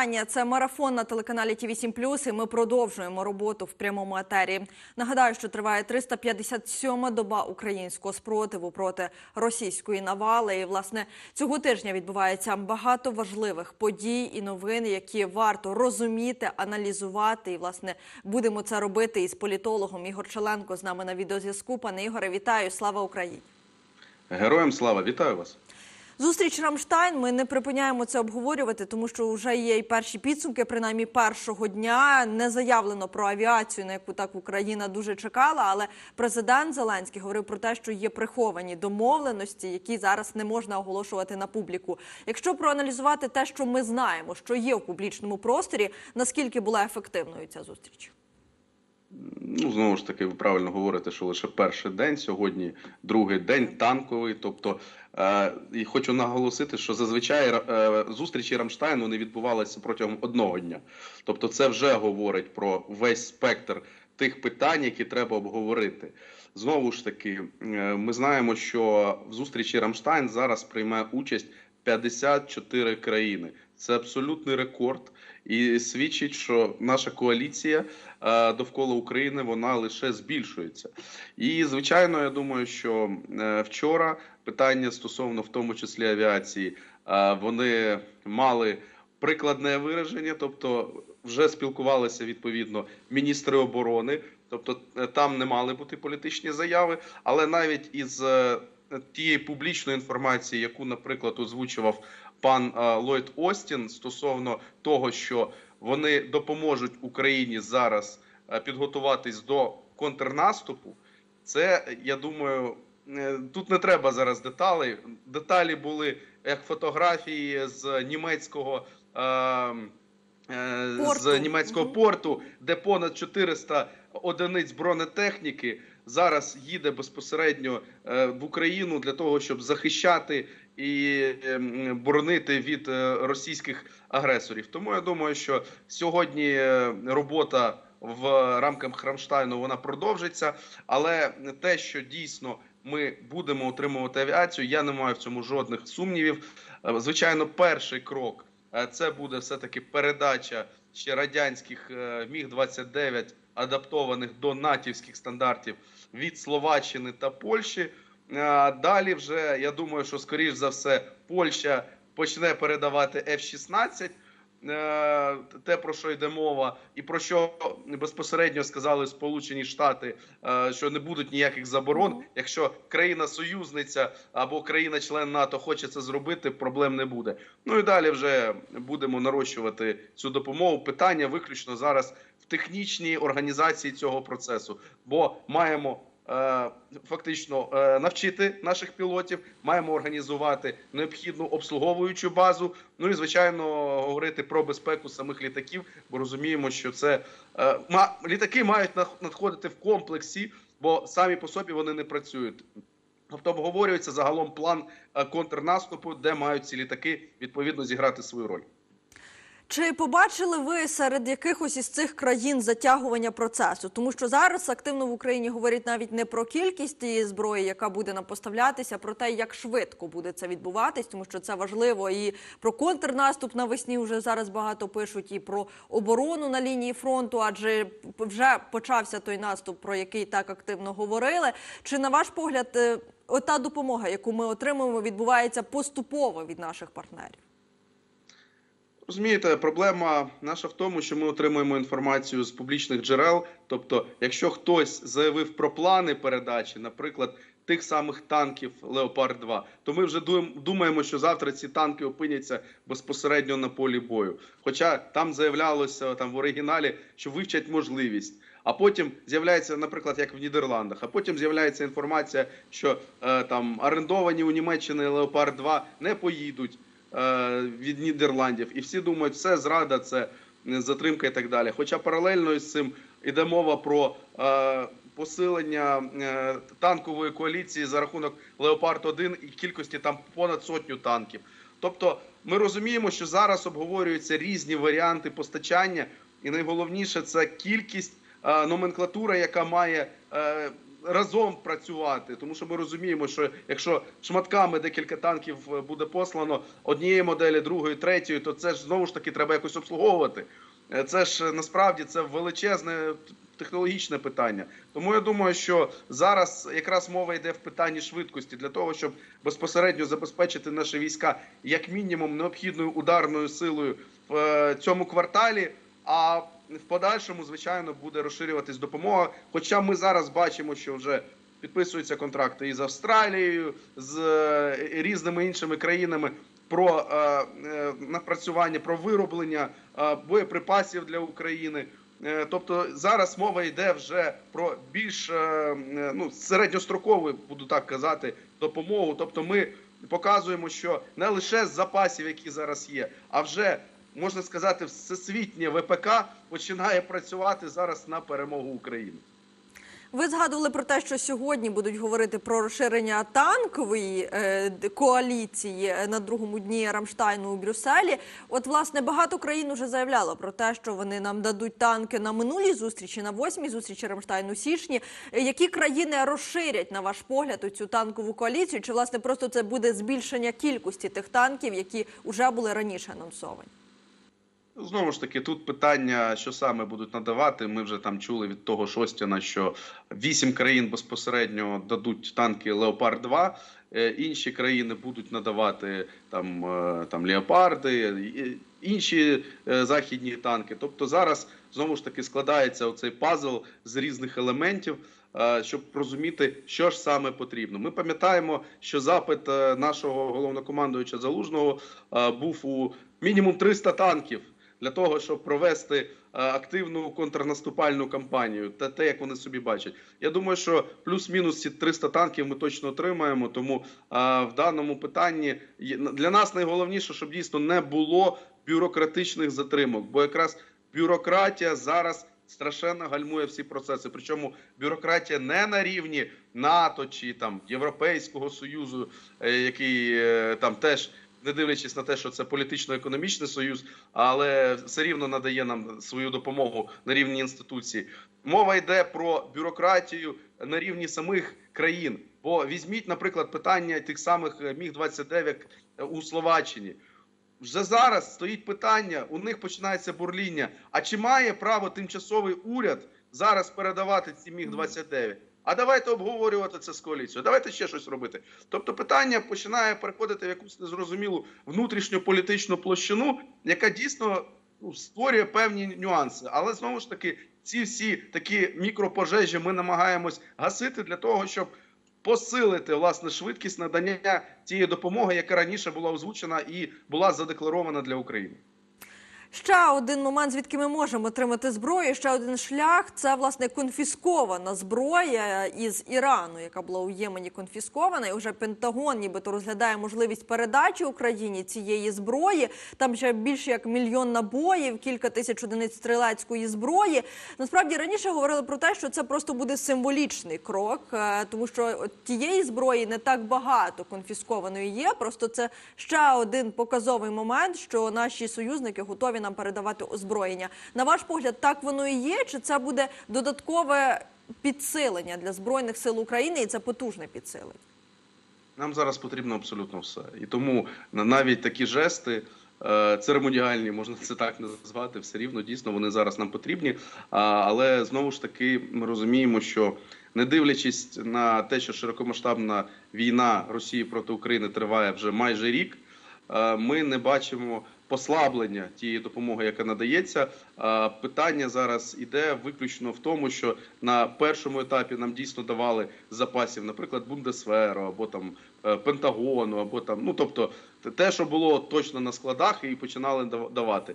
Вітання. Це марафон на телеканалі ТІВІ 7 і ми продовжуємо роботу в прямому етері. Нагадаю, що триває 357-ма доба українського спротиву проти російської навали. І, власне, цього тижня відбувається багато важливих подій і новин, які варто розуміти, аналізувати. І, власне, будемо це робити із політологом Ігор Челенко з нами на відеозв'язку. Пане Ігоре, вітаю! Слава Україні! Героям слава, вітаю вас. Зустріч Рамштайн. Ми не припиняємо це обговорювати, тому що вже є і перші підсумки, принаймні першого дня. Не заявлено про авіацію, на яку так Україна дуже чекала. Але президент Зеленський говорив про те, що є приховані домовленості, які зараз не можна оголошувати на публіку. Якщо проаналізувати те, що ми знаємо, що є в публічному просторі, наскільки була ефективною ця зустріч? Ну, знову ж таки, ви правильно говорите, що лише перший день, сьогодні другий день танковий. Тобто, е, і хочу наголосити, що зазвичай е, зустрічі Рамштайну не відбувалися протягом одного дня. Тобто, це вже говорить про весь спектр тих питань, які треба обговорити. Знову ж таки, е, ми знаємо, що в зустрічі Рамштайн зараз приймає участь 54 країни. Це абсолютний рекорд, і свідчить, що наша коаліція е, довкола України вона лише збільшується. І звичайно, я думаю, що е, вчора питання стосовно в тому числі авіації, е, вони мали прикладне вираження, тобто вже спілкувалися відповідно міністри оборони. Тобто там не мали бути політичні заяви, але навіть із тієї публічної інформації, яку, наприклад, озвучував пан Ллойд Остін стосовно того, що вони допоможуть Україні зараз підготуватись до контрнаступу, це я думаю. е, Тут не треба зараз деталей. Деталі були як фотографії з німецького е, е, Порту. з німецького порту, де понад 400 одиниць бронетехніки зараз їде безпосередньо е, в Україну для того, щоб захищати і ем, боронити від е, російських агресорів. Тому я думаю, що сьогодні е, робота в рамках Рамштайну вона продовжиться, але те, що дійсно ми будемо отримувати авіацію, я не маю в цьому жодних сумнівів. Е, Звичайно, перший крок це буде все таки передача ще радянських міг 29 адаптованих до натівських стандартів від Словаччини та Польщі. Далі вже я думаю, що скоріш за все Польща почне передавати F-16, е, те про що йде мова, і про що безпосередньо сказали Сполучені Штати, е, що не будуть ніяких заборон. Якщо країна-союзниця або країна-член НАТО хоче це зробити, проблем не буде. Ну і далі вже будемо нарощувати цю допомогу. Питання виключно зараз в технічній організації цього процесу, бо маємо. Е, Фактично е, навчити наших пілотів, маємо організувати необхідну обслуговуючу базу. Ну і звичайно говорити про безпеку самих літаків, бо розуміємо, що це е, літаки мають надходити в комплексі, бо самі по собі вони не працюють. Тобто обговорюється загалом план контрнаступу, де мають ці літаки відповідно зіграти свою роль. Чи побачили ви серед якихось із цих країн затягування процесу? Тому що зараз активно в Україні говорять навіть не про кількість тієї зброї, яка буде нам поставлятися, а про те, як швидко буде це відбуватись, тому що це важливо. І про контрнаступ навесні вже зараз багато пишуть, і про оборону на лінії фронту, адже вже почався той наступ, про який так активно говорили. Чи на ваш погляд, е, ота допомога, яку ми отримуємо, відбувається поступово від наших партнерів? Розумієте, проблема наша в тому, що ми отримуємо інформацію з публічних джерел. Тобто, якщо хтось заявив про плани передачі, наприклад, тих самих танків Леопард 2 то ми вже думаємо, що завтра ці танки опиняться безпосередньо на полі бою. Хоча там заявлялося там в оригіналі, що вивчать можливість. А потім з'являється, наприклад, як в Нідерландах, а потім з'являється інформація, що е, там орендовані у Німеччини Леопард 2 не поїдуть від Нідерландів, і всі думають, все зрада, це е, затримка і так далі. Хоча паралельно із цим іде мова про е, посилення е, танкової коаліції за рахунок Леопард 1 і кількості там понад сотню танків. Тобто, ми розуміємо, що зараз обговорюються різні варіанти постачання, і найголовніше це кількість е, номенклатура, яка має е, разом працювати, тому що ми розуміємо, що якщо шматками декілька танків е, буде послано однієї моделі, другої, третьої, то це ж знову ж таки треба якось обслуговувати. Е, Це ж е, насправді це величезне технологічне питання. Тому я думаю, що зараз якраз мова йде в питанні швидкості для того, щоб безпосередньо забезпечити наші війська як мінімум необхідною ударною силою в цьому кварталі. А в подальшому, звичайно, буде розширюватись допомога. Хоча ми зараз бачимо, що вже підписуються контракти із Австралією, з е, різними іншими країнами про е, е, напрацювання, про вироблення боєприпасів для України. Тобто зараз мова йде вже про більш ну, середньострокову, буду так казати, допомогу. Тобто, ми показуємо, що не лише з запасів, які зараз є, а вже можна сказати, всесвітнє ВПК починає працювати зараз на перемогу України. Ви згадували про те, що сьогодні будуть говорити про розширення танкової е, коаліції е, на другому дні Рамштайну у Брюсселі. От, власне, багато країн вже заявляло про те, що вони нам дадуть танки на минулій зустрічі, на восьмій зустрічі Рамштайну січні. Е, Які країни розширять, на ваш погляд, цю танкову коаліцію? Чи власне просто це буде збільшення кількості тих танків, які вже були раніше анонсовані? Знову ж таки, тут питання, що саме будуть надавати. Ми вже там чули від того Шостяна, що вісім країн безпосередньо дадуть танки Леопард 2 е, Інші країни будуть надавати там, е, там леопарди, інші е, західні танки. Тобто зараз знову ж таки складається оцей пазл з різних елементів. Щоб розуміти, що ж саме потрібно, ми пам'ятаємо, що запит нашого головнокомандуюча залужного був у мінімум 300 танків для того, щоб провести е, активну контрнаступальну кампанію, та те, як вони собі бачать. Я думаю, що плюс-мінус ці 300 танків ми точно отримаємо. Тому е, в даному питанні для нас найголовніше, щоб дійсно не було бюрократичних затримок, бо якраз бюрократія зараз. Страшенно гальмує всі процеси. Причому бюрократія не на рівні НАТО чи там Європейського союзу, е, який там теж не дивлячись на те, що це політично-економічний союз, але все рівно надає нам свою допомогу на рівні інституції. Мова йде про бюрократію на рівні самих країн. Бо візьміть, наприклад, питання тих самих міг 29 у Словаччині. Вже зараз стоїть питання, у них починається бурління. А чи має право тимчасовий уряд зараз передавати ці міг 29 А давайте обговорювати це з коаліцією. Давайте ще щось робити. Тобто, питання починає переходити в якусь незрозумілу внутрішньополітичну площину, яка дійсно ну, створює певні нюанси. Але знову ж таки, ці всі такі мікропожежі ми намагаємось гасити для того, щоб посилити власне швидкість надання тієї допомоги, яка раніше була озвучена і була задекларована для України. Ще один момент, звідки ми можемо отримати зброю. Ще один шлях це власне конфіскована зброя із Ірану, яка була у Ємені конфіскована. І вже Пентагон, нібито розглядає можливість передачі Україні цієї зброї. Там ще більше як мільйон набоїв, кілька тисяч одиниць стрілецької зброї. Насправді раніше говорили про те, що це просто буде символічний крок, е, тому що тієї зброї не так багато конфіскованої є. Просто це ще один показовий момент, що наші союзники готові нам передавати озброєння. На ваш погляд, так воно і є? Чи це буде додаткове підсилення для збройних сил України, і це потужне підсилення? Нам зараз потрібно абсолютно все. І тому навіть такі жести е, церемоніальні, можна це так назвати, все рівно дійсно вони зараз нам потрібні. Але знову ж таки ми розуміємо, що не дивлячись на те, що широкомасштабна війна Росії проти України триває вже майже рік, е, ми не бачимо послаблення тієї допомоги, яка надається. Е, Питання зараз іде виключно в тому, що на першому етапі нам дійсно давали запасів, наприклад, Бундесверу або там е, Пентагону, або там, ну тобто, те, що було точно на складах, і починали давати.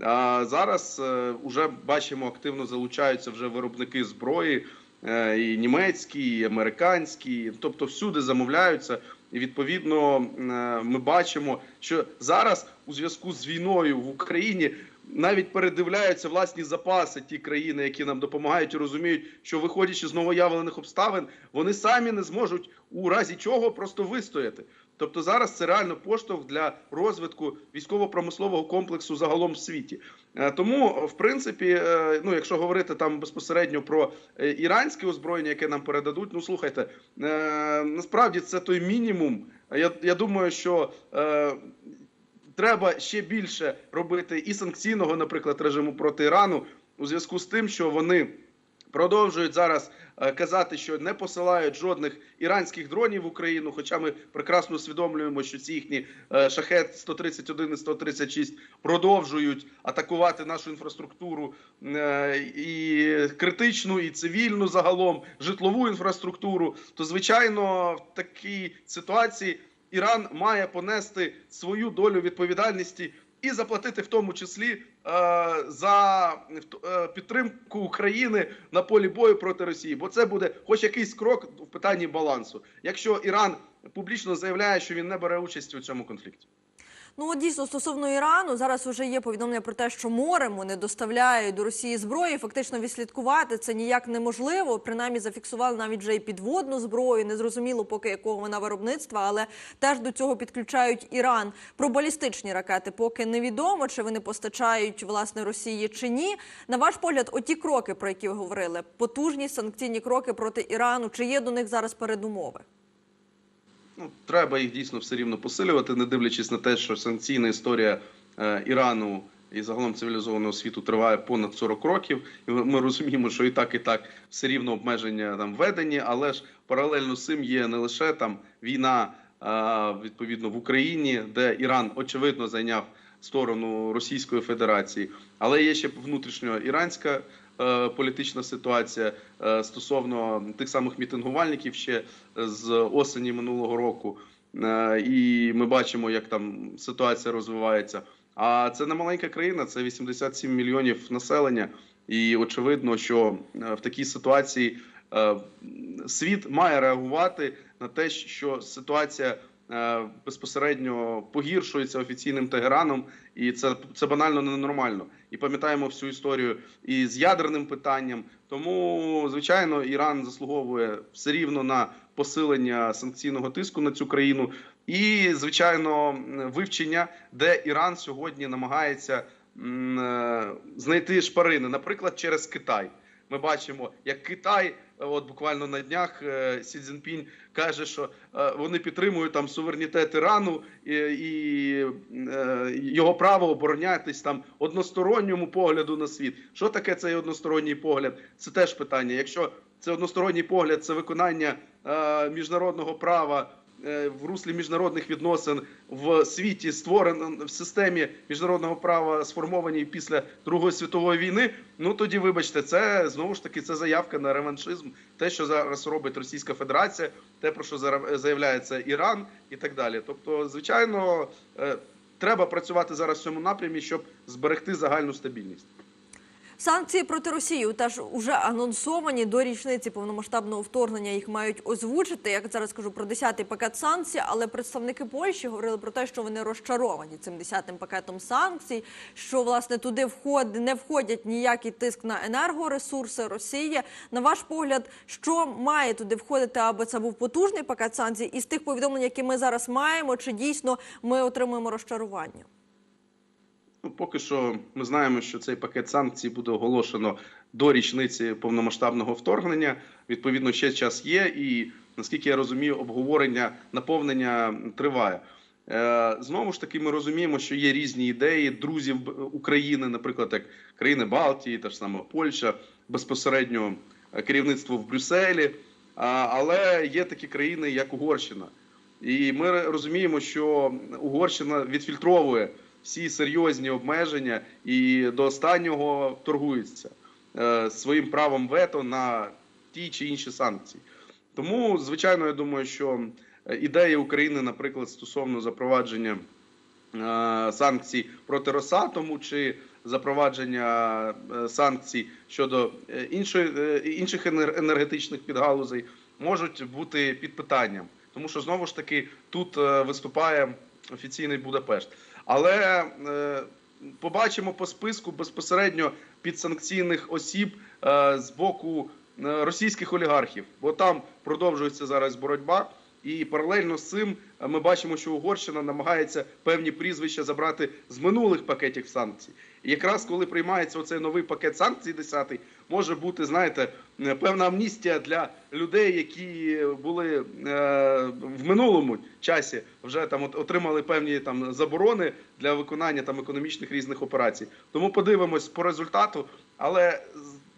А зараз вже бачимо, активно залучаються вже виробники зброї. е, І німецькі, і американські, тобто всюди замовляються. І відповідно е, ми бачимо, що зараз у зв'язку з війною в Україні навіть передивляються власні запаси ті країни, які нам допомагають, і розуміють, що виходячи з новоявлених обставин, вони самі не зможуть у разі чого просто вистояти. Тобто зараз це реально поштовх для розвитку військово-промислового комплексу загалом в світі. Е, Тому, в принципі, е, ну якщо говорити там безпосередньо про е, іранське озброєння, яке нам передадуть, ну слухайте, насправді це той мінімум. Я, я думаю, що треба ще більше робити і санкційного, наприклад, режиму проти Ірану у зв'язку з тим, що вони. Продовжують зараз казати, що не посилають жодних іранських дронів в Україну. Хоча ми прекрасно усвідомлюємо, що ці їхні е, шахет 131 і 136 продовжують атакувати нашу інфраструктуру е, і критичну, і цивільну загалом житлову інфраструктуру. То звичайно, в такій ситуації Іран має понести свою долю відповідальності і заплатити в тому числі е, за е, підтримку України на полі бою проти Росії, бо це буде хоч якийсь крок в питанні балансу, якщо Іран публічно заявляє, що він не бере участь у цьому конфлікті. Ну дійсно стосовно Ірану зараз вже є повідомлення про те, що морем вони доставляють до Росії зброї. Фактично відслідкувати це ніяк неможливо. Принаймні зафіксували навіть вже і підводну зброю. Незрозуміло поки якого вона виробництва, але теж до цього підключають Іран. Про балістичні ракети поки невідомо, чи вони постачають власне Росії чи ні. На ваш погляд, оті кроки, про які ви говорили, потужні санкційні кроки проти Ірану. Чи є до них зараз передумови? Ну, треба їх дійсно все рівно посилювати, не дивлячись на те, що санкційна історія е, Ірану і загалом цивілізованого світу триває понад 40 років. І ми- розуміємо, що і так, і так все рівно обмеження там введені, але ж паралельно з цим є не лише там війна е, відповідно в Україні, де Іран очевидно зайняв сторону Російської Федерації, але є ще внутрішньо іранська е, політична ситуація е, стосовно тих самих мітингувальників ще з осені минулого року. Е, І ми бачимо, як там ситуація розвивається. А це не маленька країна, це 87 мільйонів населення. І очевидно, що е, в такій ситуації е, світ має реагувати на те, що ситуація е, безпосередньо погіршується офіційним Тегераном, і це, це банально ненормально. І пам'ятаємо всю історію і з ядерним питанням. Тому, звичайно, Іран заслуговує все рівно на посилення санкційного тиску на цю країну, і звичайно, вивчення, де Іран сьогодні намагається е, знайти шпарини, наприклад, через Китай. Ми бачимо, як Китай, от буквально на днях е, Сі Цзіньпінь каже, що е, вони підтримують там суверенітет Ірану і, і е, його право оборонятись там односторонньому погляду на світ. Що таке цей односторонній погляд? Це теж питання. Якщо це односторонній погляд, це виконання е, міжнародного права. Е, В руслі міжнародних відносин в світі створено в системі міжнародного права, сформованій після Другої світової війни. Ну тоді, вибачте, це знову ж таки це заявка на реваншизм, те, що зараз робить Російська Федерація, те про що заявляється Іран і так далі. Тобто, звичайно, е, треба працювати зараз в цьому напрямі, щоб зберегти загальну стабільність. Санкції проти Росії теж уже анонсовані до річниці повномасштабного вторгнення. Їх мають озвучити. Я зараз кажу про 10-й пакет санкцій, але представники Польщі говорили про те, що вони розчаровані цим 10-тим пакетом санкцій. Що власне туди вход не входять ніякий тиск на енергоресурси Росії. На ваш погляд, що має туди входити, аби це був потужний пакет санкцій? І з тих повідомлень, які ми зараз маємо, чи дійсно ми отримуємо розчарування? Ну, поки що ми знаємо, що цей пакет санкцій буде оголошено до річниці повномасштабного вторгнення. Відповідно, ще час є, і наскільки я розумію, обговорення наповнення триває. Е, Знову ж таки, ми розуміємо, що є різні ідеї друзів України, наприклад, як країни Балтії, та ж саме Польща, безпосередньо е, керівництво в Брюсселі. Але є такі країни, як Угорщина. І ми розуміємо, що Угорщина відфільтровує всі серйозні обмеження і до останнього торгується е, своїм правом вето на ті чи інші санкції. Тому, звичайно, я думаю, що е, ідея України, наприклад, стосовно запровадження е, санкцій проти Росатому чи запровадження санкцій щодо іншої, інших енергетичних підгалузей, можуть бути під питанням, тому що знову ж таки тут виступає офіційний Будапешт. Але е, побачимо по списку безпосередньо підсанкційних осіб е, з боку е, російських олігархів, бо там продовжується зараз боротьба. І паралельно з цим е, ми бачимо, що Угорщина намагається певні прізвища забрати з минулих пакетів санкцій. І якраз коли приймається оцей новий пакет санкцій, 10-й, може бути, знаєте, е, певна амністія для людей, які були е, в минулому часі, вже там отримали певні там заборони для виконання там економічних різних операцій. Тому подивимось по результату. Але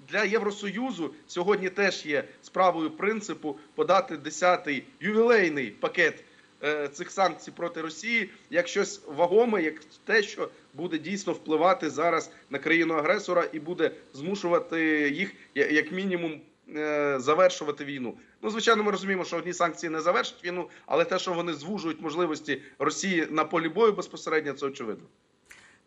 для Євросоюзу сьогодні теж є справою принципу подати 10-й ювілейний пакет е, цих санкцій проти Росії як щось вагоме, як те, що буде дійсно впливати зараз на країну агресора і буде змушувати їх як мінімум е, завершувати війну. Ну, звичайно, ми розуміємо, що одні санкції не завершать війну, але те, що вони звужують можливості Росії на полі бою безпосередньо, це очевидно.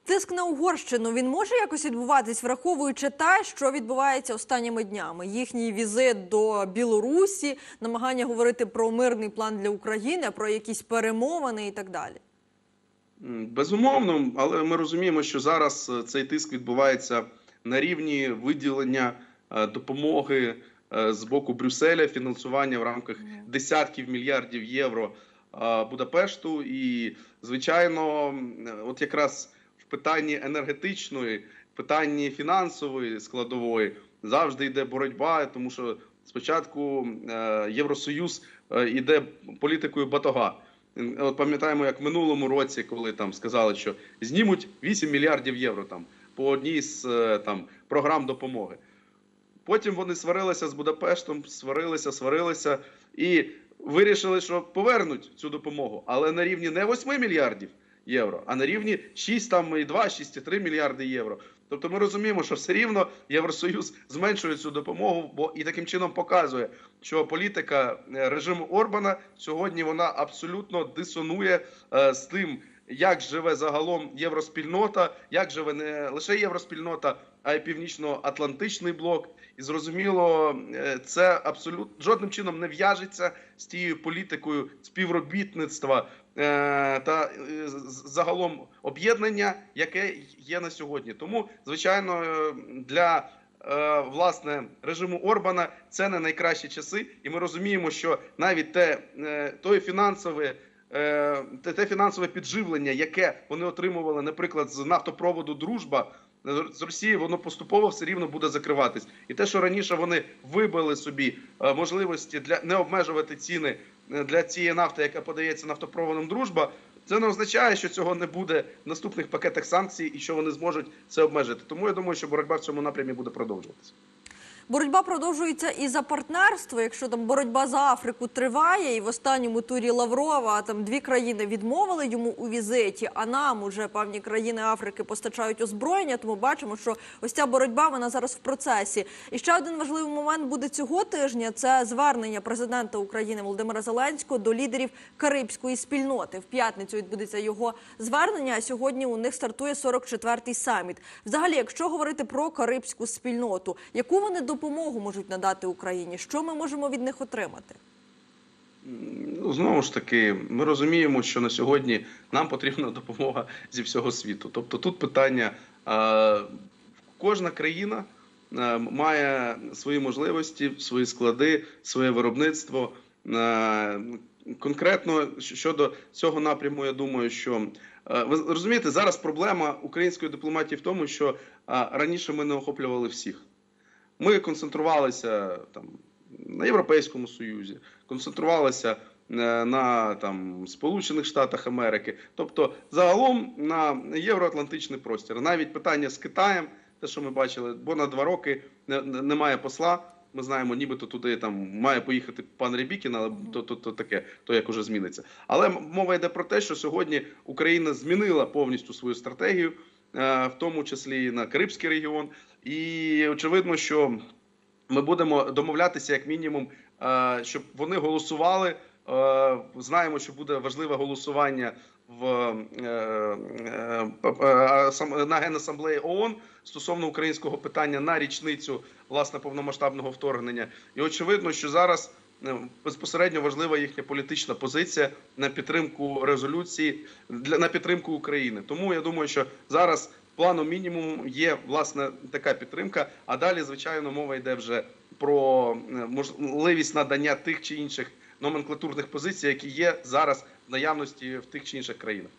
Тиск на Угорщину він може якось відбуватись, враховуючи те, що відбувається останніми днями. Їхній візит до Білорусі, намагання говорити про мирний план для України, про якісь перемовини і так далі. Безумовно, але ми розуміємо, що зараз е, цей тиск відбувається на рівні виділення е, допомоги е, з боку Брюсселя, фінансування в рамках десятків мільярдів євро Будапешту. І, звичайно, от якраз питанні енергетичної, питанні фінансової складової завжди йде боротьба, тому що спочатку е, Євросоюз е, йде політикою батога. От пам'ятаємо, як в минулому році, коли там сказали, що знімуть 8 мільярдів євро там по одній з е, там програм допомоги. Потім вони сварилися з Будапештом, сварилися, сварилися і вирішили, що повернуть цю допомогу, але на рівні не 8 мільярдів євро, а на рівні 6 там і 2, 6,3 мільярди євро. Тобто ми розуміємо, що все рівно Євросоюз зменшує цю допомогу, бо і таким чином показує, що політика е, режиму Орбана сьогодні вона абсолютно дисонує е, з тим, як живе загалом євроспільнота, як живе не лише євроспільнота, а й північно-атлантичний блок. І зрозуміло, е, це абсолютно жодним чином не в'яжеться з тією політикою співробітництва та е, загалом об'єднання, яке є на сьогодні. Тому, звичайно, е, для е, власне режиму Орбана це не найкращі часи, і ми розуміємо, що навіть те е, той фінансове. е, Те, фінансове підживлення, яке вони отримували, наприклад, з нафтопроводу Дружба з Росії, воно поступово все рівно буде закриватись. І те, що раніше вони вибили собі е, можливості для не обмежувати ціни е, для цієї нафти, яка подається нафтопроводом Дружба, це не означає, що цього не буде в наступних пакетах санкцій і що вони зможуть це обмежити. Тому я думаю, що боротьба в цьому напрямі буде продовжуватися. Боротьба продовжується і за партнерство. Якщо там боротьба за Африку триває, і в останньому турі Лаврова там дві країни відмовили йому у візиті, а нам уже певні країни Африки постачають озброєння. Тому бачимо, що ось ця боротьба вона зараз в процесі. І ще один важливий момент буде цього тижня: це звернення президента України Володимира Зеленського до лідерів Карибської спільноти. В п'ятницю відбудеться його звернення. А сьогодні у них стартує 44-й саміт. Взагалі, якщо говорити про карибську спільноту, яку вони допомогу можуть надати Україні? Що ми можемо від них отримати? Ну, знову ж таки, ми розуміємо, що на сьогодні нам потрібна допомога зі всього світу. Тобто тут питання: е, кожна країна е, має свої можливості, свої склади, своє виробництво. Е, Конкретно щодо цього напряму, я думаю, що ви розумієте, зараз проблема української дипломатії в тому, що раніше ми не охоплювали всіх. Ми концентрувалися там на Європейському Союзі, концентрувалися е, на там Сполучених Штатах Америки, тобто загалом на євроатлантичний простір. Навіть питання з Китаєм, те, що ми бачили, бо на два роки не- не- немає посла. Ми знаємо, нібито туди там має поїхати пан Рябікін, але то, то, то таке, то як уже зміниться. Але мова йде про те, що сьогодні Україна змінила повністю свою стратегію, е, в тому числі і на Карибський регіон. І очевидно, що ми будемо домовлятися як мінімум, е, щоб вони голосували. Е, Знаємо, що буде важливе голосування в е, на генасамблеї ООН стосовно українського питання на річницю власне повномасштабного вторгнення. І очевидно, що зараз безпосередньо важлива їхня політична позиція на підтримку резолюції на підтримку України. Тому я думаю, що зараз планом мінімум є власне така підтримка. А далі, звичайно, мова йде вже про е, можливість надання тих чи інших номенклатурних позицій, які є зараз в наявності в тих чи інших країнах.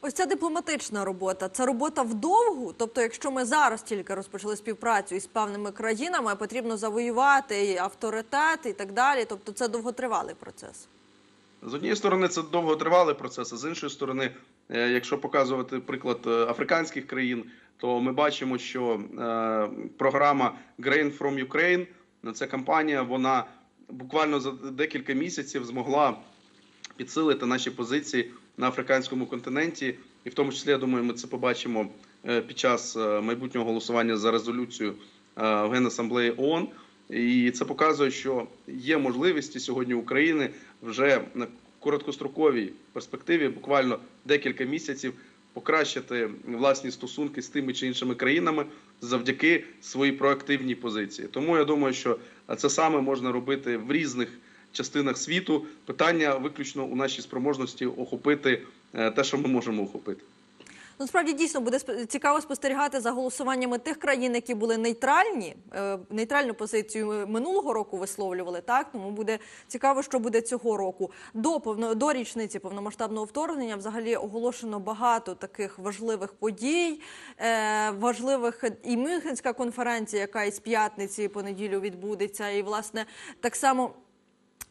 Ось ця дипломатична робота. Це робота вдовгу. Тобто, якщо ми зараз тільки розпочали співпрацю із певними країнами, потрібно завоювати авторитет і так далі. Тобто, це довготривалий процес. З однієї сторони, це довготривалий процес, а з іншої сторони, е, якщо показувати приклад е, африканських країн, то ми бачимо, що е, програма Grain from Ukraine, ця кампанія, вона буквально за декілька місяців змогла підсилити наші позиції на африканському континенті, і в тому числі, я думаю, ми це побачимо під час майбутнього голосування за резолюцію Генасамблеї ООН. І це показує, що є можливості сьогодні України вже на короткостроковій перспективі, буквально декілька місяців, покращити власні стосунки з тими чи іншими країнами завдяки своїй проактивній позиції. Тому я думаю, що це саме можна робити в різних частинах світу. Питання виключно у нашій спроможності охопити е, те, що ми можемо охопити. Ну, справді дійсно буде цікаво спостерігати за голосуваннями тих країн, які були нейтральні, е, нейтральну позицію минулого року висловлювали. Так тому буде цікаво, що буде цього року. До повно до річниці повномасштабного вторгнення взагалі оголошено багато таких важливих подій, е, важливих і Мюнхенська конференція, яка із п'ятниці по неділю відбудеться, і власне так само.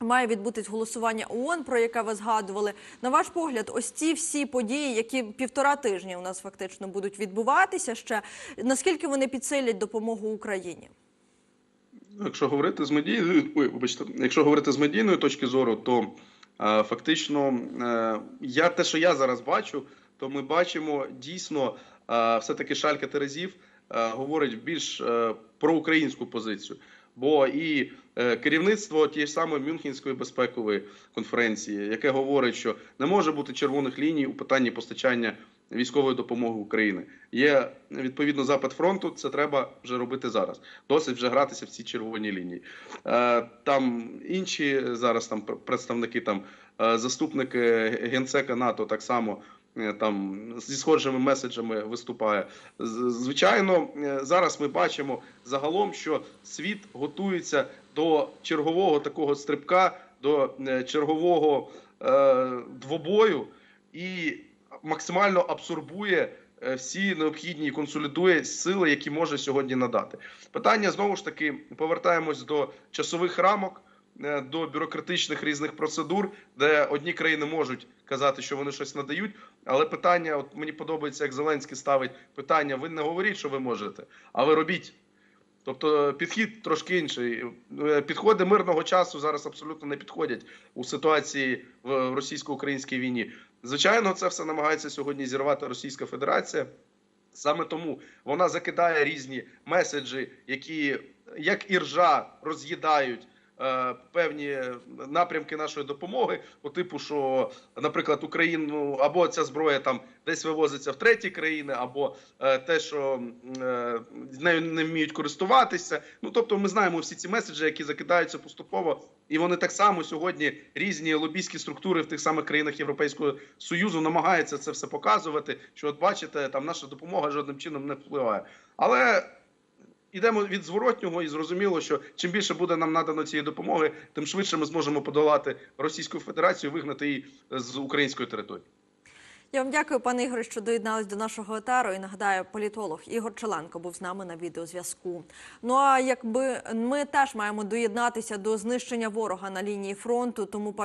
Має відбутись голосування ООН, про яке ви згадували. На ваш погляд, ось ці всі події, які півтора тижні у нас фактично будуть відбуватися ще, наскільки вони підсилять допомогу Україні? Якщо говорити з медійної, ой, вибачте, якщо говорити з медійної точки зору, то е, фактично е, я те, що я зараз бачу, то ми бачимо дійсно е, все-таки Шалька Терезів е, говорить більш е, про українську позицію. Бо і е, керівництво тієї ж самої Мюнхенської безпекової конференції, яке говорить, що не може бути червоних ліній у питанні постачання військової допомоги України. Є відповідно запит фронту. Це треба вже робити зараз. Досить вже гратися в ці червоні лінії. Е, Там інші зараз там представники, там е, заступник е, генсека НАТО так само. Е, Там зі схожими меседжами виступає. Звичайно, е, зараз ми бачимо загалом, що світ готується до чергового такого стрибка, до е, чергового е, двобою і максимально абсорбує всі необхідні і консолідує сили, які може сьогодні надати. Питання знову ж таки повертаємось до часових рамок, до бюрократичних різних процедур, де одні країни можуть казати, що вони щось надають. Але питання, от мені подобається, як Зеленський ставить питання: ви не говоріть, що ви можете, а ви робіть. Тобто підхід трошки інший. Е, Підходи мирного часу зараз абсолютно не підходять у ситуації в російсько-українській війні. Звичайно, це все намагається сьогодні зірвати Російська Федерація. Саме тому вона закидає різні меседжі, які як іржа роз'їдають е, певні напрямки нашої допомоги, по типу, що, наприклад, Україну або ця зброя там десь вивозиться в треті країни, або е, те, що е, нею не вміють користуватися. Ну тобто, ми знаємо всі ці меседжі, які закидаються поступово, і вони так само сьогодні різні лобійські структури в тих самих країнах Європейського союзу намагаються це все показувати. Що от бачите, там наша допомога жодним чином не впливає, але. Ідемо від зворотнього і зрозуміло, що чим більше буде нам надано цієї допомоги, тим швидше ми зможемо подолати Російську Федерацію, вигнати її з української території. Я вам дякую, пане Ігоре, що доєднались до нашого етеру. І нагадаю, політолог Ігор Челенко був з нами на відеозв'язку. Ну а якби ми теж маємо доєднатися до знищення ворога на лінії фронту, тому пам'ятаємо.